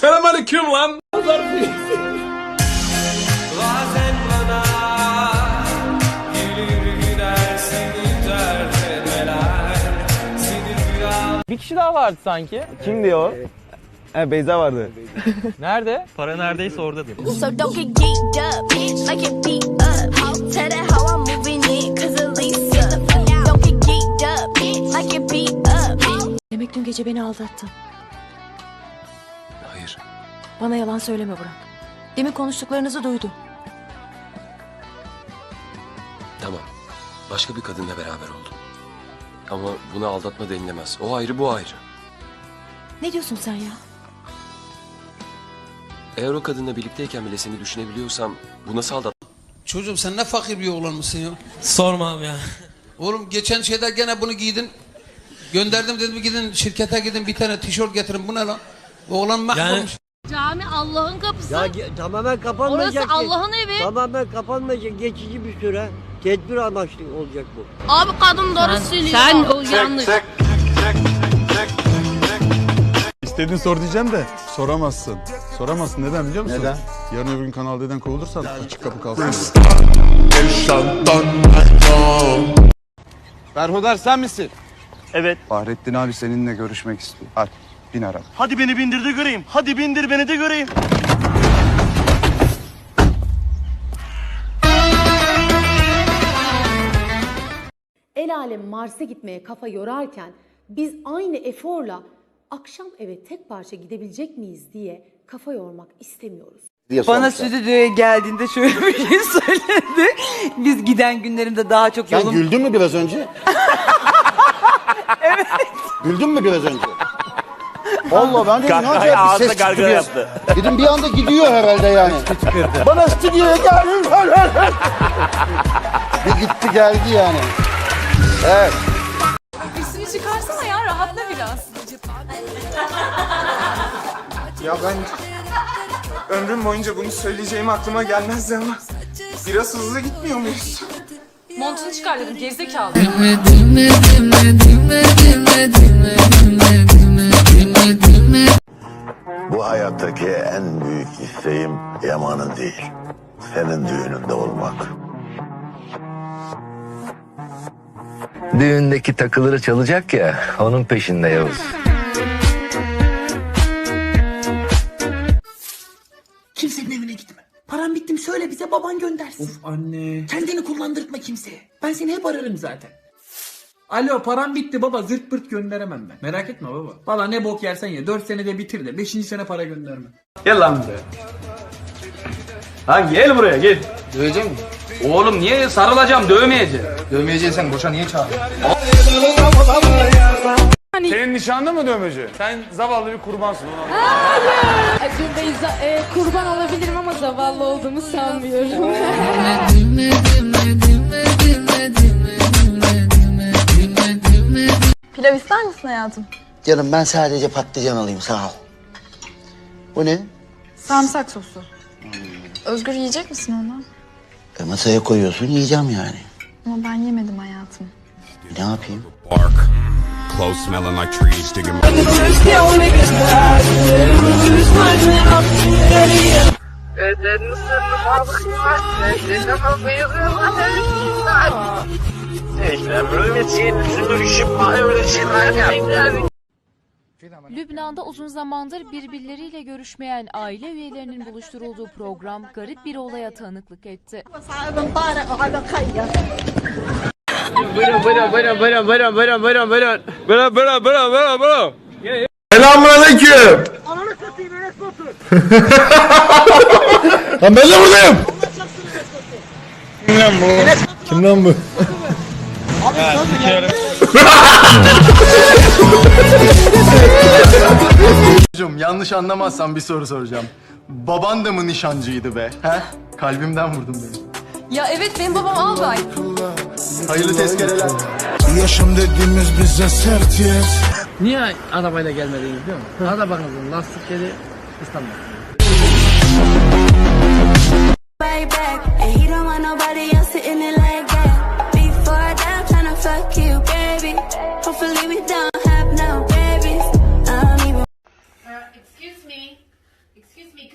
Selamünaleyküm lan. Bir kişi daha vardı sanki. Kimdi o? He Beyza vardı. Nerede? Para neredeyse oradadır. So don't get geeked up, like it beat up. Tell that how I'm moving in, cause Elisa. Don't get geeked up, like it beat up. Demek dün gece beni aldattın. Bana yalan söyleme Burak. Demin konuştuklarınızı duydum. Tamam. Başka bir kadınla beraber oldum. Ama buna aldatma denilemez. O ayrı bu ayrı. Ne diyorsun sen ya? Eğer o kadınla birlikteyken bile seni düşünebiliyorsam bu nasıl aldat? Çocuğum sen ne fakir bir oğlan mısın ya? Sorma abi ya. Oğlum geçen şeyde gene bunu giydin. Gönderdim dedim gidin şirkete gidin bir tane tişört getirin. Bu ne lan? Oğlan mahvolmuş. Cami Allah'ın kapısı. Ya ge- tamamen kapanmayacak. Orası ki. Allah'ın evi. Tamamen kapanmayacak. Geçici bir süre. Tedbir amaçlı olacak bu. Abi kadın doğru söylüyor. Sen o yanlış. İstediğin sor diyeceğim de soramazsın. Soramazsın neden biliyor musun? Neden? Yarın öbür gün Kanal D'den kovulursan açık kapı kalsın. Berhudar sen misin? Evet. Fahrettin abi seninle görüşmek istiyor. Hadi bin araba. Hadi beni bindir de göreyim. Hadi bindir beni de göreyim. El alem Mars'a gitmeye kafa yorarken biz aynı eforla akşam eve tek parça gidebilecek miyiz diye kafa yormak istemiyoruz. Bana stüdyoya geldiğinde şöyle bir şey söyledi. Biz giden günlerimde daha çok yolum... güldün mü biraz önce? evet. Güldün mü biraz önce? Vallahi ben de ne acayip bir ses çıktı bir yaptı. Dedim bir anda gidiyor herhalde yani. Bana stüdyoya gel. bir gitti geldi yani. Evet. Üstünü çıkarsana ya rahatla biraz. Ya ben ömrüm boyunca bunu söyleyeceğim aklıma gelmezdi ama biraz hızlı gitmiyor muyuz? Montunu çıkar dedim gerizekalı. Bu hayattaki en büyük isteğim Yaman'ın değil. Senin düğününde olmak. Düğündeki takıları çalacak ya, onun peşinde Yavuz. Kimsenin evine gitme. Param bitti mi söyle bize baban göndersin. Of anne. Kendini kullandırtma kimseye. Ben seni hep ararım zaten. Alo param bitti baba zırt pırt gönderemem ben. Merak etme baba. Valla ne bok yersen ye. 4 senede bitir de 5. sene para gönderme. Gel lan buraya. Lan gel buraya gel. Dövecek mi? Oğlum niye sarılacağım dövmeyeceğim. Dövmeyeceksen boşa niye çağırdın? Senin nişanlı mı dövmeci? Sen zavallı bir kurbansın. Beyza, e, kurban olabilirim ama zavallı olduğumu sanmıyorum. Pilav ister misin hayatım? Canım ben sadece patlıcan alayım sağ ol. Bu ne? Sarımsak sosu. Özgür yiyecek misin onu? E, masaya koyuyorsun yiyeceğim yani. Ama ben yemedim hayatım. Ne yapayım? Close smelling like trees digging Lübnan'da uzun zamandır birbirleriyle görüşmeyen aile üyelerinin buluşturulduğu program garip bir olaya tanıklık etti. Buyurun buyurun buyurun buyurun buyurun buyurun buyurun buyurun. Bıra bıra bıra bıra bıra. Selamünaleyküm. Lan ben de buradayım. Kim lan bu? Kim lan bu? Çocuğum yanlış anlamazsan bir soru soracağım. Baban da mı nişancıydı be? He? Kalbimden vurdun beni. Ya evet benim babam albay. Hayırlı tezkereler. Yaşam dediğimiz bize sert yes. Niye arabayla gelmediniz biliyor musun? Arabanızın lastikleri İstanbul. Way back, and he don't want nobody else sitting it like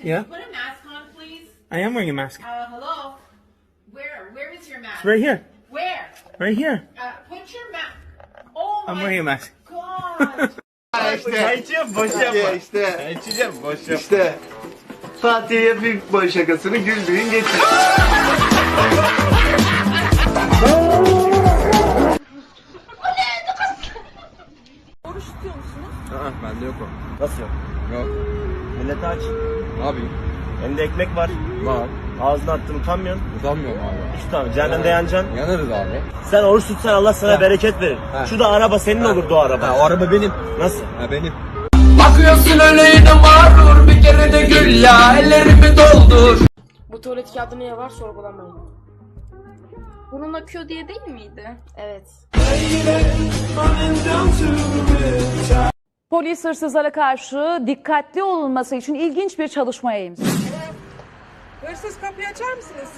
Yeah? you put a mask on, please? I am wearing a mask. Uh, hello? Where? Where is your mask? It's right here. Where? Right here. Uh, put your mask. Oh I'm my wearing a mask. god! İşte. İçeceğim boş yapma. İşte. İçeceğim boş yapma. İşte. Fatih'e bir boy şakasını güldüğün geçir. Bende yok o. Nasıl yok? Yok. Millete aç. Yapayım? Elinde ekmek var. Var. Ağzına attın utanmıyorsun. Utanmıyorum abi. İşte tamam cehennemde yanacaksın. Yanarız abi. Sen oruç tutsan Allah sana bereket verir. Şu da araba senin olurdu o araba. Ha, o araba benim. Nasıl? Ha benim. Bakıyorsun öyle yine mağrur bir kere de gül ya ellerimi doldur. Bu tuvalet kağıdı niye var sorgulamayın. Bunun akıyor diye değil miydi? Evet. Polis hırsızlara karşı dikkatli olunması için ilginç bir çalışmaya imza. Hırsız kapıyı açar mısınız?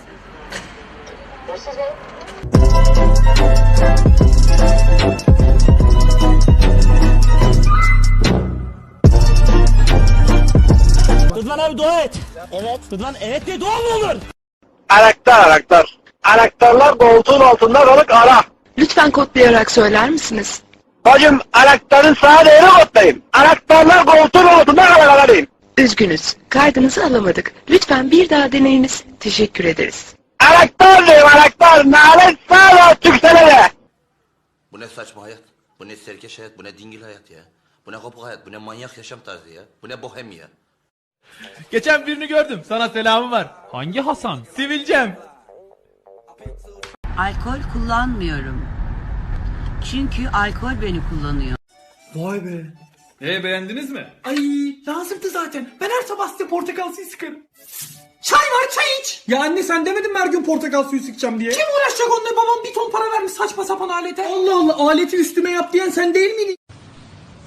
Rıdvan abi dua et. Evet. Rıdvan evet de dua mı olur? Anahtar anahtar. Anahtarlar koltuğun altında kalık ara. Lütfen kodlayarak söyler misiniz? Bacım anahtarın sağ değeri kodlayayım. Anahtarlar koltuğun altında diyeyim. Üzgünüz. Kaydınızı alamadık. Lütfen bir daha deneyiniz. Teşekkür ederiz. Anahtar diyeyim anahtar. Nalet sağ Türkselere. Bu ne saçma hayat? Bu ne serkeş hayat? Bu ne dingil hayat ya? Bu ne kopuk hayat? Bu ne manyak yaşam tarzı ya? Bu ne bohem ya? Geçen birini gördüm. Sana selamı var. Hangi Hasan? Sivilcem. Alkol kullanmıyorum. Çünkü alkol beni kullanıyor. Vay be. E beğendiniz mi? Ay lazımdı zaten. Ben her sabah size portakal suyu sıkarım. Çay var çay iç. Ya anne sen demedin mi her gün portakal suyu sıkacağım diye? Kim uğraşacak onunla babam bir ton para vermiş saçma sapan alete. Allah Allah aleti üstüme yap diyen sen değil miydin?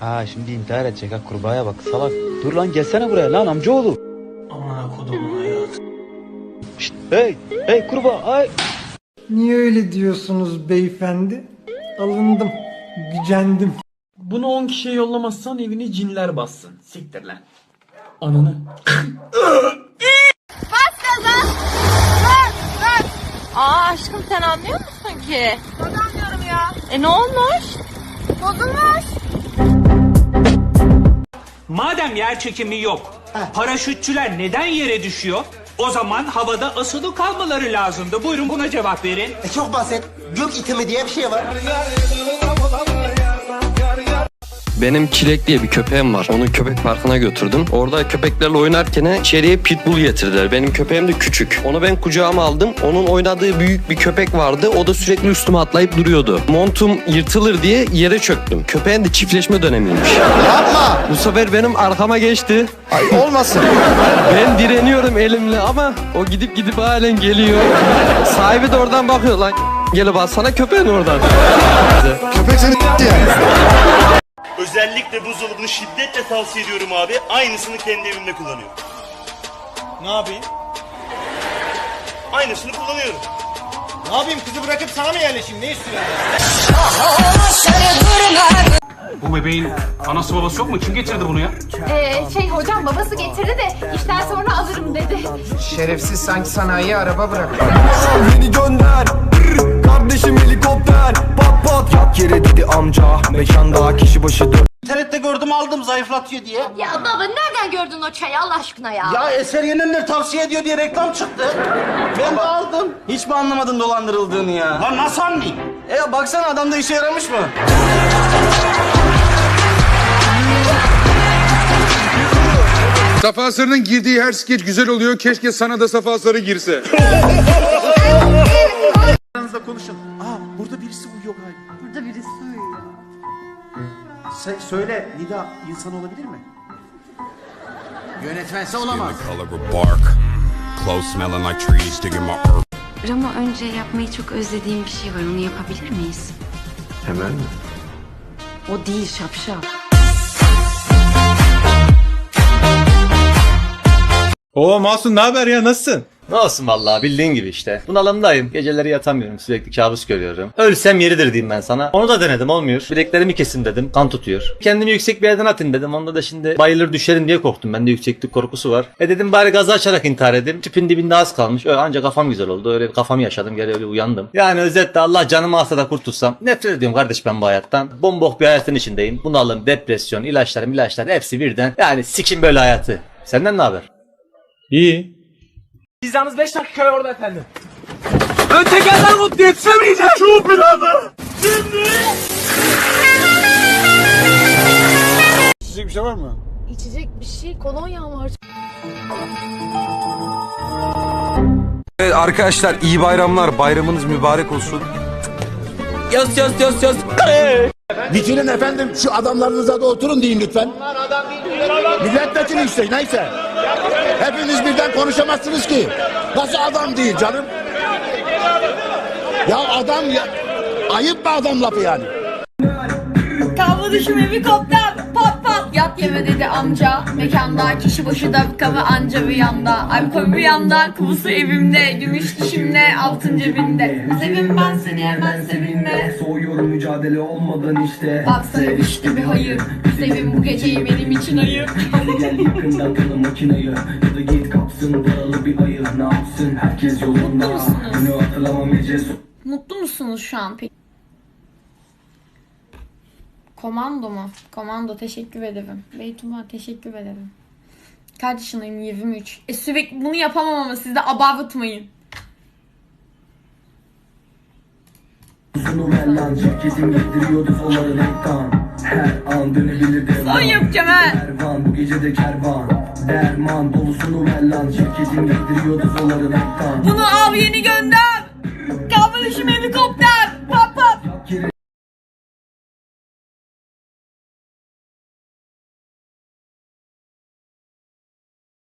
Ha şimdi intihar edecek ha kurbağaya bak salak. Dur lan gelsene buraya lan amcaoğlu. Aman kodumun hayatı. Şşt, hey hey kurbağa ay. Niye öyle diyorsunuz beyefendi? Alındım. Gücendim. Bunu 10 kişiye yollamazsan evini cinler bassın. Siktir lan. Ananı. Aa aşkım sen anlıyor musun ki? Anlamıyorum ya. E ne olmuş? Bozulmuş. Madem yer çekimi yok, paraşütçüler neden yere düşüyor? O zaman havada asılı kalmaları lazımdı. Buyurun buna cevap verin. çok basit. Gök itimi diye bir şey var. Benim Çilek diye bir köpeğim var. Onu köpek parkına götürdüm. Orada köpeklerle oynarken içeriye pitbull getirdiler. Benim köpeğim de küçük. Onu ben kucağıma aldım. Onun oynadığı büyük bir köpek vardı. O da sürekli üstüme atlayıp duruyordu. Montum yırtılır diye yere çöktüm. Köpeğin de çiftleşme dönemiymiş. Yapma. Bu sefer benim arkama geçti. Ay olmasın. Ben direniyorum elimle ama o gidip gidip halen geliyor. Sahibi de oradan bakıyor lan. Gelip alsana köpeğin oradan. Köpek seni Özellikle buzdolabını şiddetle tavsiye ediyorum abi. Aynısını kendi evimde kullanıyorum. Ne yapayım? Aynısını kullanıyorum. Ne yapayım kızı bırakıp sana mı yerleşeyim? Ne istiyorsun? Bu bebeğin anası babası yok mu? Kim getirdi bunu ya? Ee, şey hocam babası getirdi de işten sonra alırım dedi. Şerefsiz sanki sanayi araba bırak. Beni gönder. Kardeşim helikopter. Pat pat yat yere dedi amca. Mekanda kişi başı dört. İnternette gördüm aldım zayıflatıyor diye. Ya baba nereden gördün o çayı Allah aşkına ya? Ya Eser Yenenler tavsiye ediyor diye reklam çıktı. Ben de aldım. Hiç mi anlamadın dolandırıldığını ya? Lan nasıl anlayayım? E baksana adamda işe yaramış mı? Safa Sarı'nın girdiği her skeç güzel oluyor. Keşke sana da Safa Sarı girse. Konuşun. Aa burada birisi uyuyor galiba. Burada birisi uyuyor. Sen söyle Nida insan olabilir mi? Yönetmense olamaz. Ramo önce yapmayı çok özlediğim bir şey var onu yapabilir miyiz? Hemen mi? O değil şapşal. Oo Masum ne haber ya nasılsın? Ne olsun vallahi bildiğin gibi işte. Bunalımdayım. Geceleri yatamıyorum. Sürekli kabus görüyorum. Ölsem yeridir diyeyim ben sana. Onu da denedim olmuyor. Bileklerimi kesin dedim. Kan tutuyor. Kendimi yüksek bir yerden atayım dedim. Onda da şimdi bayılır düşerim diye korktum. Bende yükseklik korkusu var. E dedim bari gazı açarak intihar edeyim. Tüpün dibinde az kalmış. Öyle ancak kafam güzel oldu. Öyle bir kafamı yaşadım. Geri öyle uyandım. Yani özetle Allah canımı alsa da kurtulsam. Nefret ediyorum kardeş ben bu hayattan. Bombok bir hayatın içindeyim. Bunalım, depresyon, ilaçlar, ilaçlar hepsi birden. Yani sikin böyle hayatı. Senden ne haber? İyi. Biz yalnız 5 dakika orada efendim. Ön tekerden mutlu yetişemeyeceğim. Şu birader. İçecek bir şey var mı? İçecek bir şey kolonya var. Evet arkadaşlar iyi bayramlar. Bayramınız mübarek olsun. Yaz yaz yaz yaz. Bitirin efendim şu adamlarınıza da oturun deyin lütfen. Milletvekili işte neyse. Hepiniz birden konuşamazsınız ki. Nasıl adam değil canım? Ya adam ya. Ayıp mı adam lafı yani? Kavga düşüm pat yeme dedi amca. Mekanda kişi başı dakika ve anca bir yanda. Alkol bir yanda Kubusu evimde. Gümüş dişimle altın cebimde. Sevim ben seni hemen sevinme. Soğuyorum mücadele olmadan işte. Baksana işte bir hayır. Sevim bu geceyi benim için ayır Hadi gel yakından tanı makinayı Ya da git kapsın daralı bir ayı. Ne yapsın? Herkes yolunda. Mutlu musunuz? Günü hatırlamam gece Mutlu musunuz şu an peki? Komando mu? Komando teşekkür ederim. Beytullah teşekkür ederim. Kaç yaşındayım? 23. E sürekli bunu yapamam ama siz de abartmayın. Uzun lan şirketim giydiriyordu foları renktan Her an dönebilir devran Son yapacağım ha. Kervan bu gece de kervan Derman dolusunu ver lan şirketim giydiriyordu foları renktan Bunu al yeni gönder.